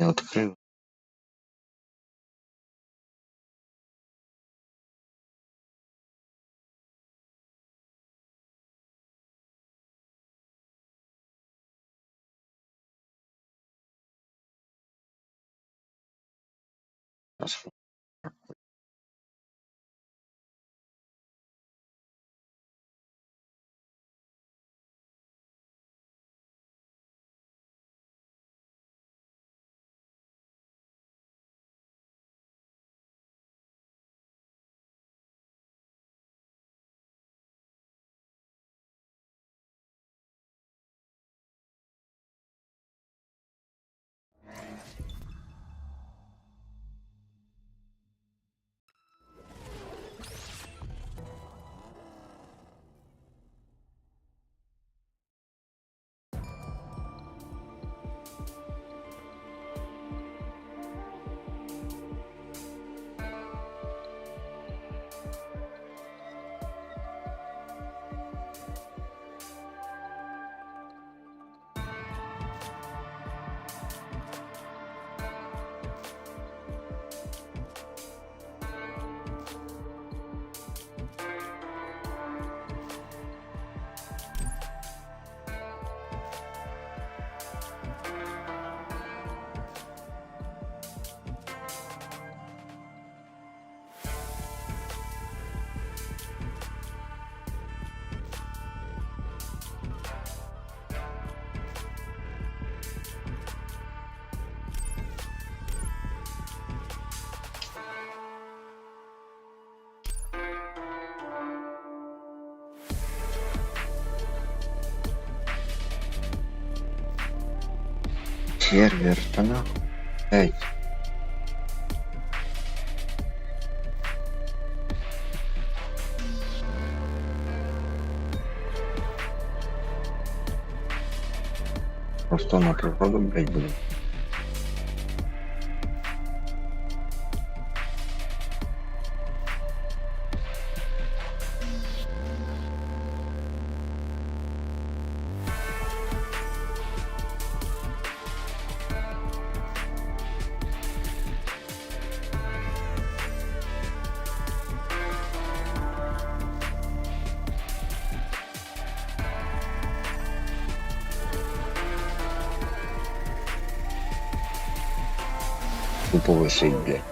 Я Сервер, та нахуй. Ей. Просто на природу, блядь, буде. Тупо висить.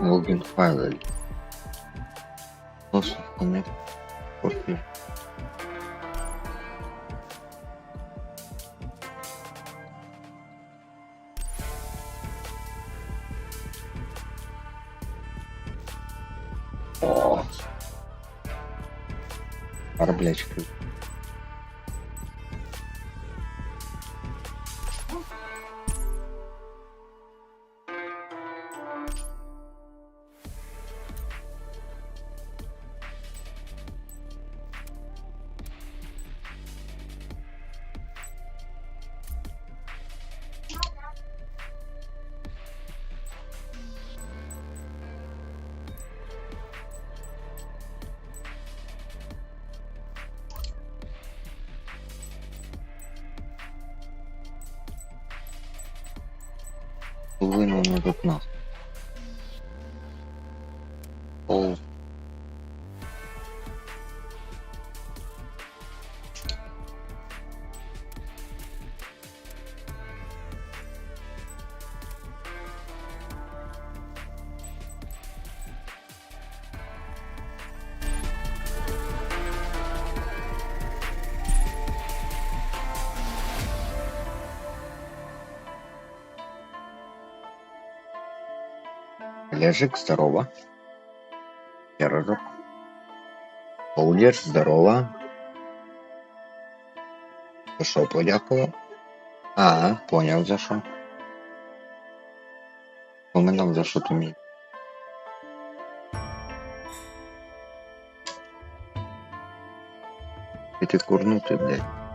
логин файла. Доступ к профиль. Арблячка. Не тут нас. О, Олежик, здорово. Ярожок. Олдер, здорово. За що подякував? А, поняв за що. Поминав за що ти мій. Ти курнути, блядь.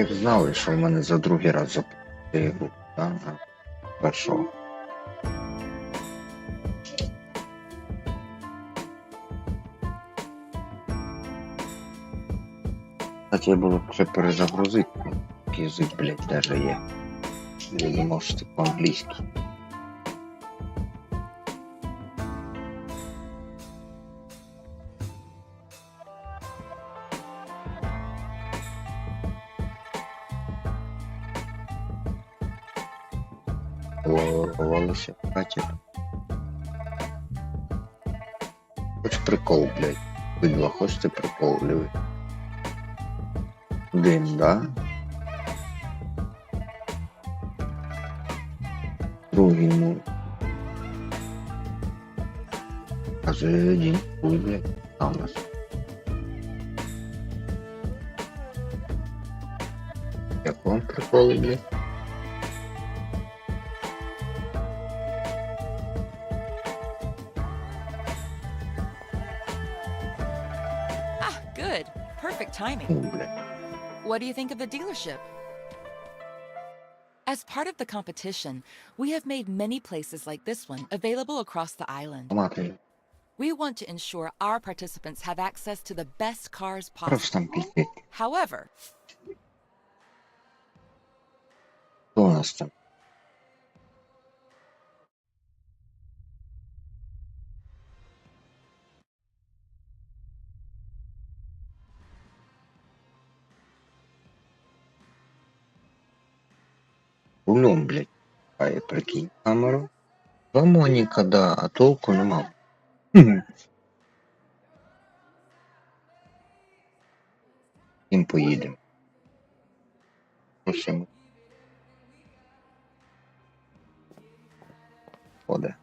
Як знали, що в мене за другий раз запустили гру, так? Першого. Кстати, я було ще перезагрузити. Язик, блядь, даже є. Думав, що це по-англійськи. Ворвалися в хаті. Хоч прикол, блядь. Видно, хочете прикол, диви. Дим, да? Другий ну. Каже, один хуй, блядь, там у нас. Як вам приколи, блядь? perfect timing. What do you think of the dealership? As part of the competition, we have made many places like this one available across the island. We want to ensure our participants have access to the best cars possible. However, нас там? Рулем, блядь. А я прикинь камеру. Два Моніка, да, а толку нема. Хм. Їм поїдемо. Просимо. Ходе.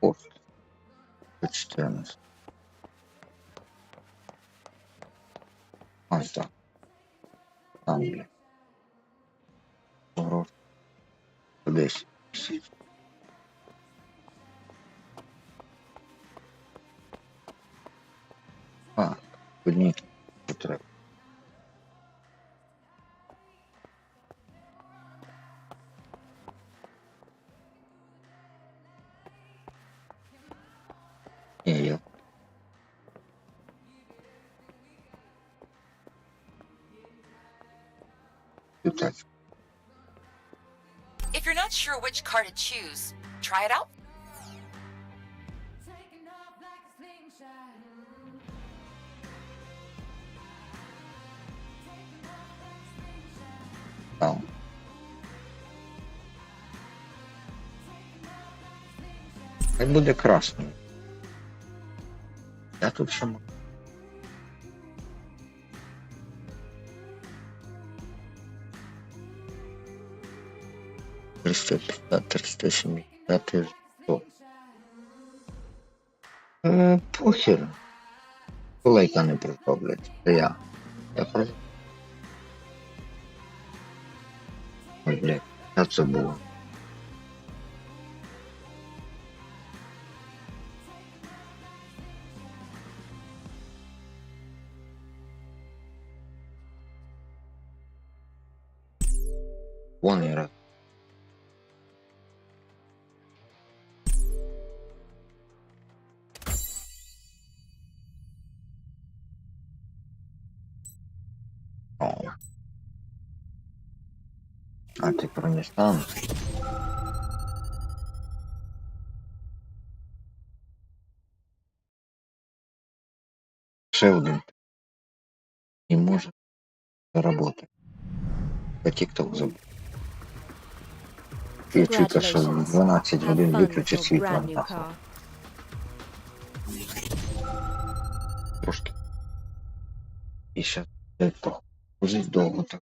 Пост. До 14. Ось так. Там, блядь. Поворот. Кудись. А, одні потреби. Ні, я. Тут так. If you're not sure which car to choose, try it out. Oh. Хай буде красним. Я тут ще можу. 370 зло. Е, похер. Колейка не пройшов, блядь. Це я. Я пройшов. Ой, блядь, як це було? А ти про Нісан? Ще один. І може заработати. По TikTok забув. Я чув, що 12 Have годин виключить світло. Трошки. І ще это, жить довго так.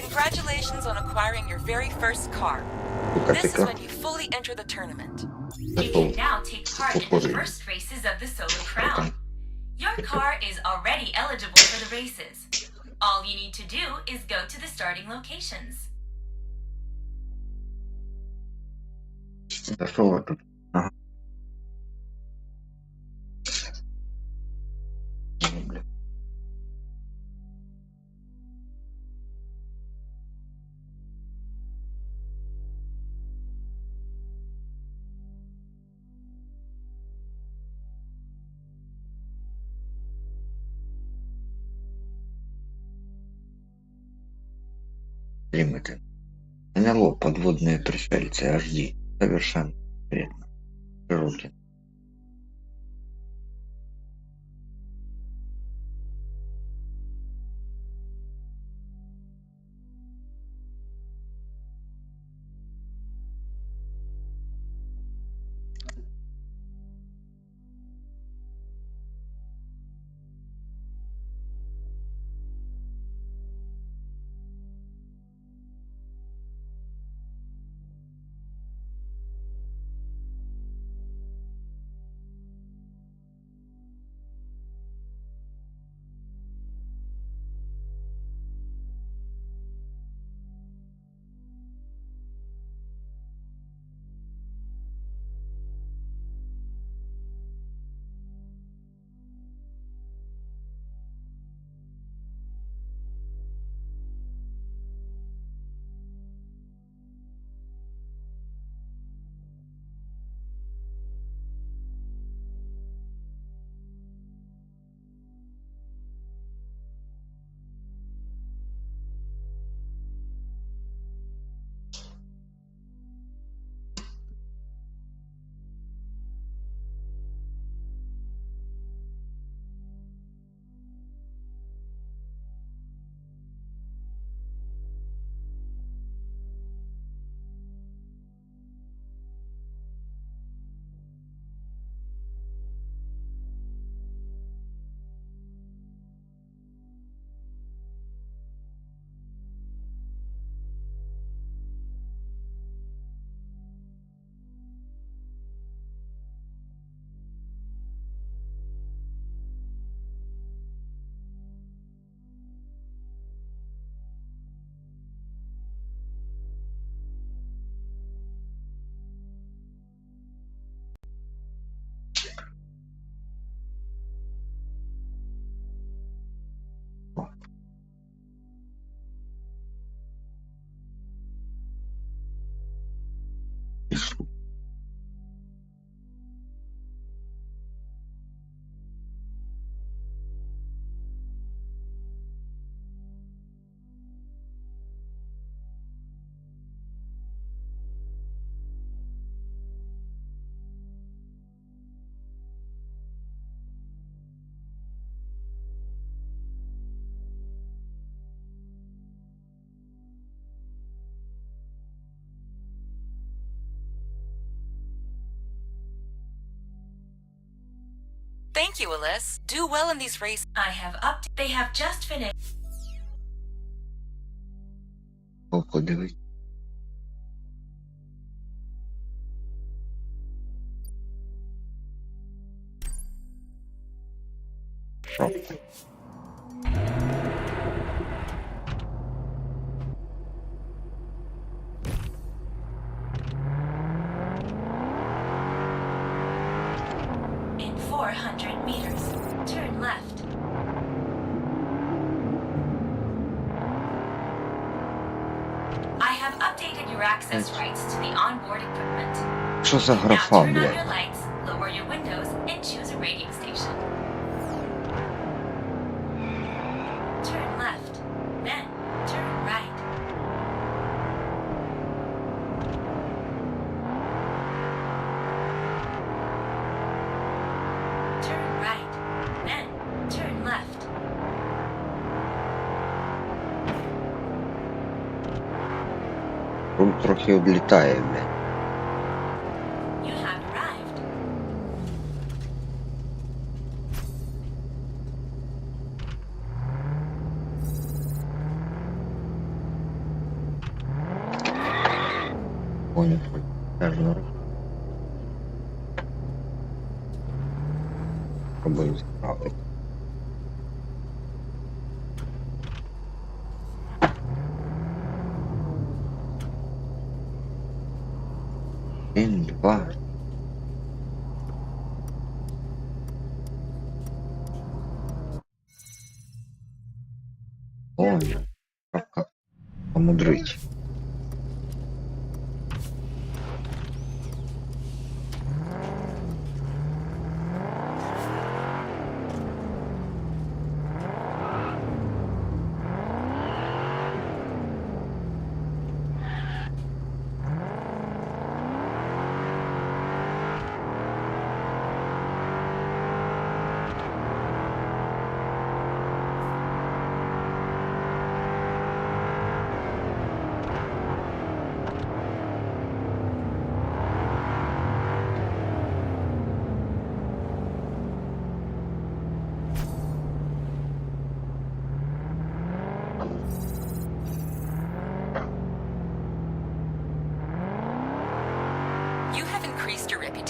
Congratulations on acquiring your very first car. This is when you fully enter the tournament. You can now take part in the first races of the Solar Crown. Your car is already eligible for the races. All you need to do is go to the starting locations. That's all Лимиты. НЛО подводные пришельцы HD. Совершенно вредно. Широкий. Facebook. Thank you, Alyssa. Do well in these races. I have up. They have just finished. О, have updated your access rights to the onboard equipment. Що за Now графа, turn on your блядь? lights, lower your windows, and choose a radio station. Трохи облітає, блядь. Понял. Даже Пробую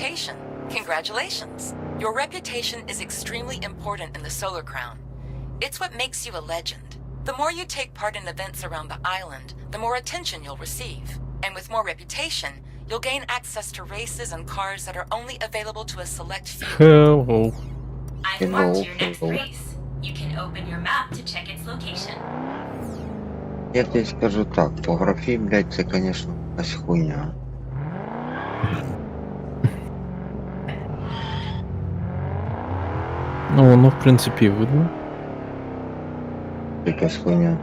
reputation. Congratulations. Your reputation is extremely important in the Solar Crown. It's what makes you a legend. The more you take part in events around the island, the more attention you'll receive. And with more reputation, you'll gain access to races and cars that are only available to a select few. Hello. I've marked your Hello, next hello. race. You can open your map to check its location. Я тобі скажу так, по графі, блядь, це, конечно, якась хуйня. Ну, воно, в принципі, видно. Якась хуйня.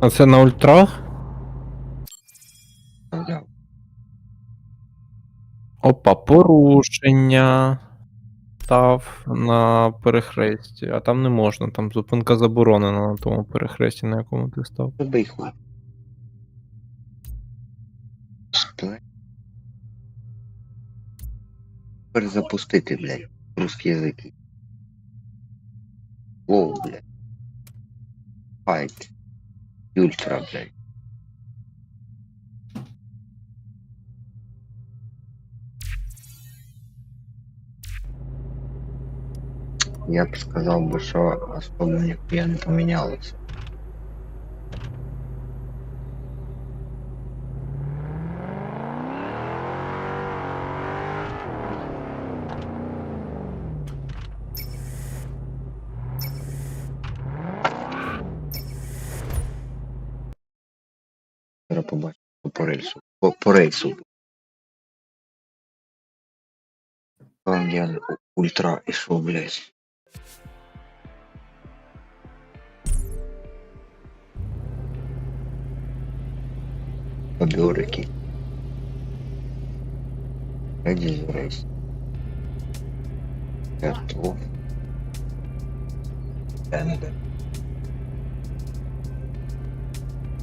А це на ультрах? взяв. Опа, порушення. Став на перехресті, а там не можна, там зупинка заборонена на тому перехресті, на якому ти став. Забий хуй. Перезапустити, блядь, русский язик. Воу, блядь. Хайт. Ультра, блядь. Я б сказав би, що особо ніхуя не помінялося. Зараз по рейсу. По, по рейсу. Там я ультра ішов, блядь. Поберики. The race. Готов. Ендер.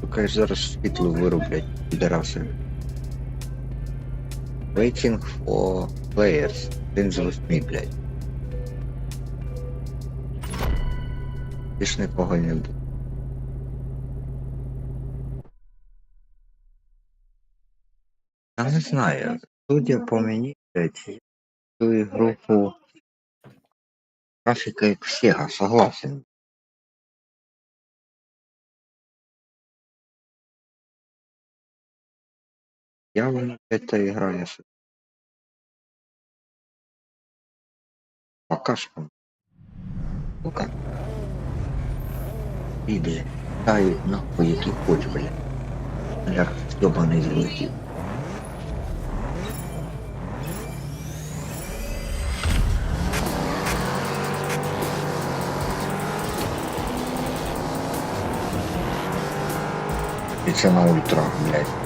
Сука, ж зараз світло вироблять, підараси. Waiting for players. Один з восьми, блядь. Більш нікого не буде. Я не знаю. Судя по мені, блядь, цю ігруху графіка як Sega, согласен. Явно эта игра я с- Пока что. Сука. І, блядь, тають нахуй, які хоч, блядь. Як йобаний злетів. І це на ультрах, блядь.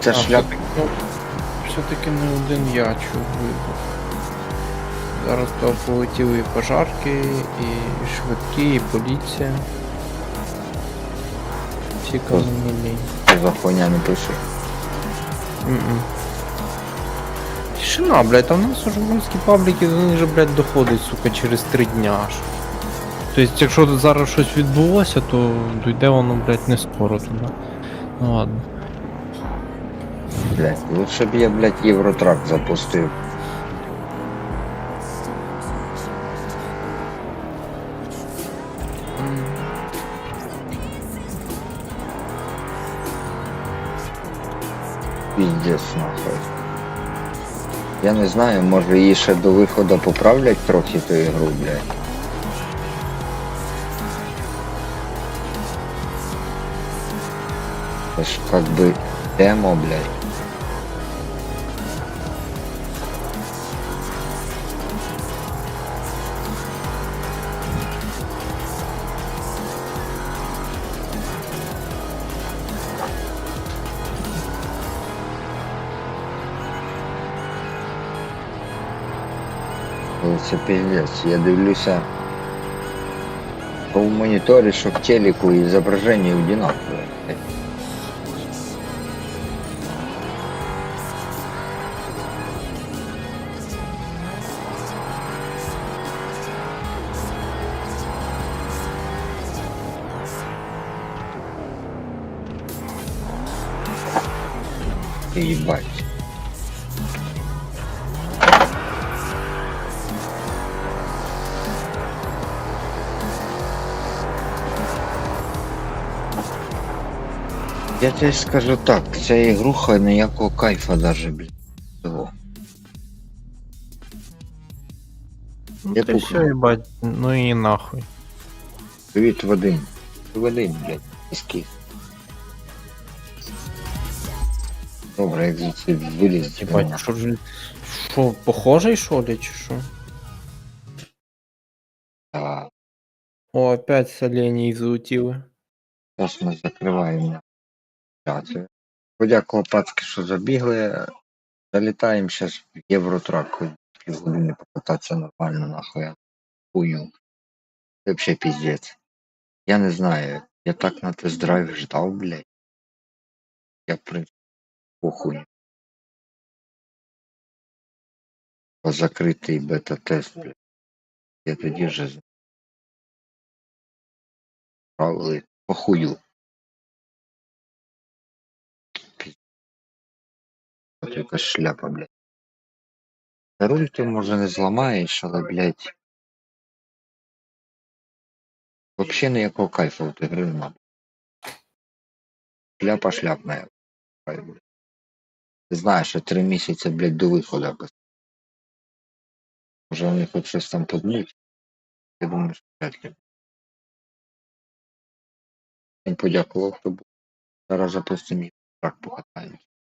Це А, все-таки, ну, все-таки не один я чув вибух. Зараз то полетіли і пожарки, і швидкі, і поліція. Всі кому. За хуйня не пиши. Тишина, блядь, там у нас уже русські пабліки до них же, блядь, доходить, сука, через три дня аж. Тобто, якщо тут зараз щось відбулося, то дійде воно, блядь, не скоро туди. Ну ладно. Блять, лучше б я, блядь, Євротрак запустив. Піздец нахуй. Я не знаю, може її ще до виходу поправлять трохи ту ігру, блядь. Це ж как бы демо, блядь. Ну, Це пиздец. Я дивлюся. То в моніторі, що в телеку і зображення одинакове. блядь. Ебать. Я тебе скажу так, ця ігруха ніякого кайфа даже, блядь. Того. Ну, Я ти пукну. все, їбать, ну і нахуй. Привіт, Вадим. Вадим, блядь, іски. Добре, як звідси виліз. Ебать, що ж. Що, похожий, що ли, чи що? А, О, опять соленій залетіли. зараз ми закриваємо Трансляцію. Подякував пацки, що забігли. Залітаємо зараз в Євротрак, хоч півгодини покататися нормально, нахуй. я Хую. Це взагалі піздець. Я не знаю, я так на тест-драйв ждав, блядь. Я, в принципі, похуй. Закритий бета-тест, блядь. Я тоді вже справили похую. От якась шляпа, блядь. Та Руль ти може не зламаєш, але, блядь. Вообще ніякого кайфу від ігри нема. Шляпа шляпна. Ти знаєш, що три місяці, блядь, до виходу. Може вони хоч щось там подмуть. Я думаю, що ли. Всім подякував, хто був. Зараз запустимо їх трак покатаємось.